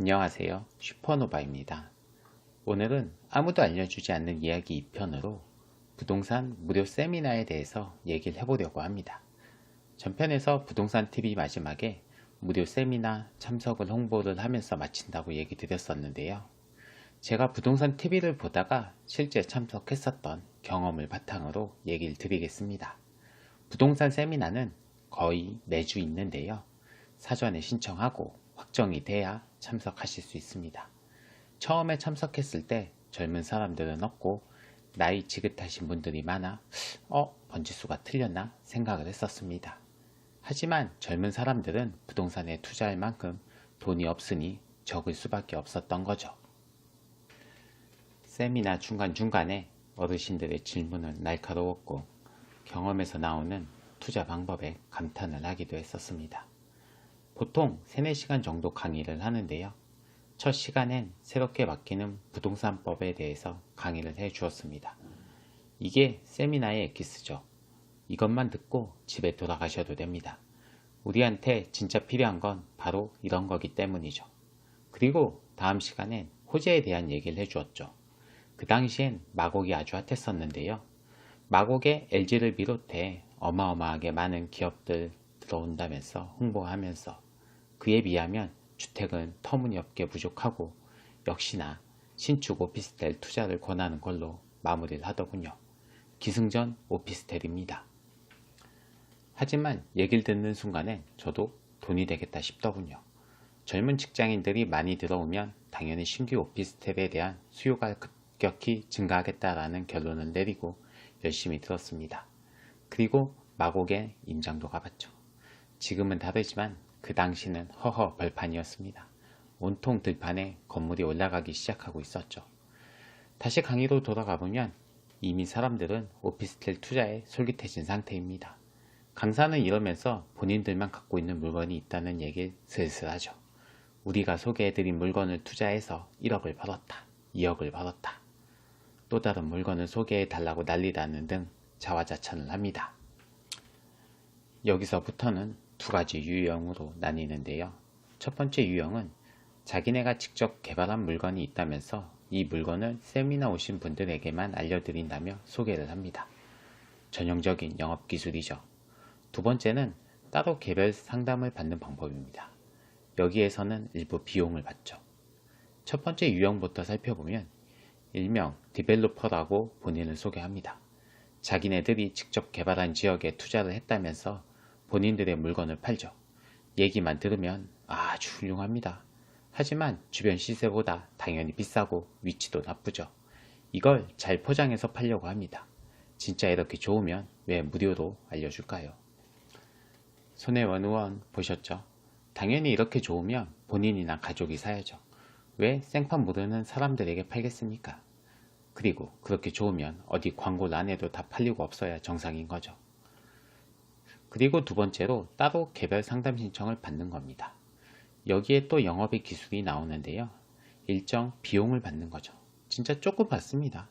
안녕하세요. 슈퍼노바입니다. 오늘은 아무도 알려주지 않는 이야기 2편으로 부동산 무료 세미나에 대해서 얘기를 해보려고 합니다. 전편에서 부동산 TV 마지막에 무료 세미나 참석을 홍보를 하면서 마친다고 얘기 드렸었는데요. 제가 부동산 TV를 보다가 실제 참석했었던 경험을 바탕으로 얘기를 드리겠습니다. 부동산 세미나는 거의 매주 있는데요. 사전에 신청하고 확정이 돼야 참석하실 수 있습니다. 처음에 참석했을 때 젊은 사람들은 없고 나이 지긋하신 분들이 많아 어? 번지수가 틀렸나 생각을 했었습니다. 하지만 젊은 사람들은 부동산에 투자할 만큼 돈이 없으니 적을 수밖에 없었던 거죠. 세미나 중간중간에 어르신들의 질문은 날카로웠고 경험에서 나오는 투자 방법에 감탄을 하기도 했었습니다. 보통 3, 4시간 정도 강의를 하는데요. 첫 시간엔 새롭게 바뀌는 부동산법에 대해서 강의를 해 주었습니다. 이게 세미나의 엑기스죠. 이것만 듣고 집에 돌아가셔도 됩니다. 우리한테 진짜 필요한 건 바로 이런 거기 때문이죠. 그리고 다음 시간엔 호재에 대한 얘기를 해 주었죠. 그 당시엔 마곡이 아주 핫했었는데요. 마곡에 LG를 비롯해 어마어마하게 많은 기업들 들어온다면서 홍보하면서 그에 비하면 주택은 터무니없게 부족하고 역시나 신축 오피스텔 투자를 권하는 걸로 마무리를 하더군요. 기승전 오피스텔입니다. 하지만 얘기를 듣는 순간에 저도 돈이 되겠다 싶더군요. 젊은 직장인들이 많이 들어오면 당연히 신규 오피스텔에 대한 수요가 급격히 증가하겠다라는 결론을 내리고 열심히 들었습니다. 그리고 마곡에 임장도 가봤죠. 지금은 다르지만 그 당시는 허허 벌판이었습니다. 온통 들판에 건물이 올라가기 시작하고 있었죠. 다시 강의로 돌아가 보면 이미 사람들은 오피스텔 투자에 솔깃해진 상태입니다. 강사는 이러면서 본인들만 갖고 있는 물건이 있다는 얘기를 슬슬 하죠. 우리가 소개해드린 물건을 투자해서 1억을 벌었다, 2억을 벌었다. 또 다른 물건을 소개해달라고 난리다는 등 자화자찬을 합니다. 여기서부터는 두 가지 유형으로 나뉘는데요. 첫 번째 유형은 자기네가 직접 개발한 물건이 있다면서 이 물건을 세미나 오신 분들에게만 알려드린다며 소개를 합니다. 전형적인 영업 기술이죠. 두 번째는 따로 개별 상담을 받는 방법입니다. 여기에서는 일부 비용을 받죠. 첫 번째 유형부터 살펴보면 일명 디벨로퍼라고 본인을 소개합니다. 자기네들이 직접 개발한 지역에 투자를 했다면서 본인들의 물건을 팔죠. 얘기만 들으면 아주 훌륭합니다. 하지만 주변 시세보다 당연히 비싸고 위치도 나쁘죠. 이걸 잘 포장해서 팔려고 합니다. 진짜 이렇게 좋으면 왜 무료로 알려줄까요? 손해원 의원 보셨죠? 당연히 이렇게 좋으면 본인이나 가족이 사야죠. 왜 생판 모르는 사람들에게 팔겠습니까? 그리고 그렇게 좋으면 어디 해도 다 팔리고 없어야 정상인 거죠. 그리고 두 번째로 따로 개별 상담 신청을 받는 겁니다. 여기에 또 영업의 기술이 나오는데요. 일정 비용을 받는 거죠. 진짜 조금 받습니다.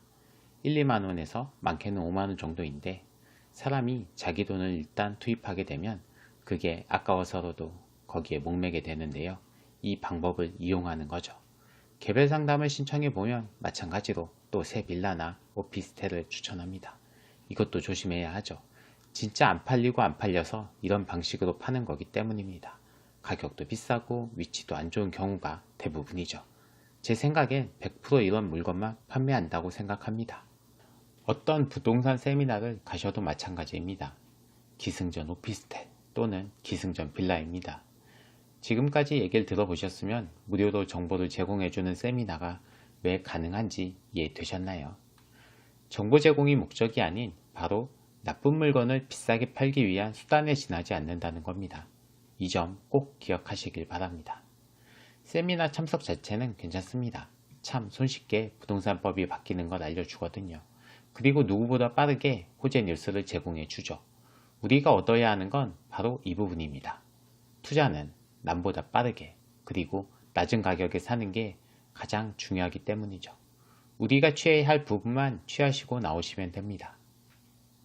1, 2만 원에서 많게는 5만 원 정도인데 사람이 자기 돈을 일단 투입하게 되면 그게 아까워서라도 거기에 목매게 되는데요. 이 방법을 이용하는 거죠. 개별 상담을 신청해 보면 마찬가지로 또 새 빌라나 오피스텔을 추천합니다. 이것도 조심해야 하죠. 진짜 안 팔리고 안 팔려서 이런 방식으로 파는 거기 때문입니다. 가격도 비싸고 위치도 안 좋은 경우가 대부분이죠. 제 생각엔 100% 이런 물건만 판매한다고 생각합니다. 어떤 부동산 세미나를 가셔도 마찬가지입니다. 기승전 오피스텔 또는 기승전 빌라입니다. 지금까지 얘기를 들어보셨으면 무료로 정보를 제공해주는 세미나가 왜 가능한지 이해되셨나요? 정보 제공이 목적이 아닌 바로 나쁜 물건을 비싸게 팔기 위한 수단에 지나지 않는다는 겁니다. 이 점 꼭 기억하시길 바랍니다. 세미나 참석 자체는 괜찮습니다. 참 손쉽게 부동산법이 바뀌는 걸 알려주거든요. 그리고 누구보다 빠르게 호재 뉴스를 제공해 주죠. 우리가 얻어야 하는 건 바로 이 부분입니다. 투자는 남보다 빠르게 그리고 낮은 가격에 사는 게 가장 중요하기 때문이죠. 우리가 취해야 할 부분만 취하시고 나오시면 됩니다.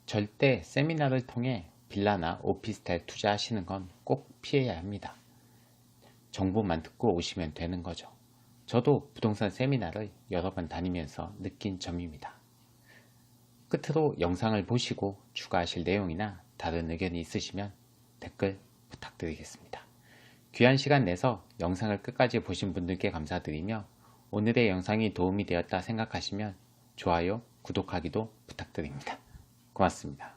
절대 세미나를 통해 빌라나 오피스텔 투자하시는 건 꼭 피해야 합니다. 정보만 듣고 오시면 되는 거죠. 저도 부동산 세미나를 여러 번 다니면서 느낀 점입니다. 끝으로 영상을 보시고 추가하실 내용이나 다른 의견이 있으시면 댓글 부탁드리겠습니다. 귀한 시간 내서 영상을 끝까지 보신 분들께 감사드리며 오늘의 영상이 도움이 되었다 생각하시면 좋아요, 구독하기도 부탁드립니다. 고맙습니다.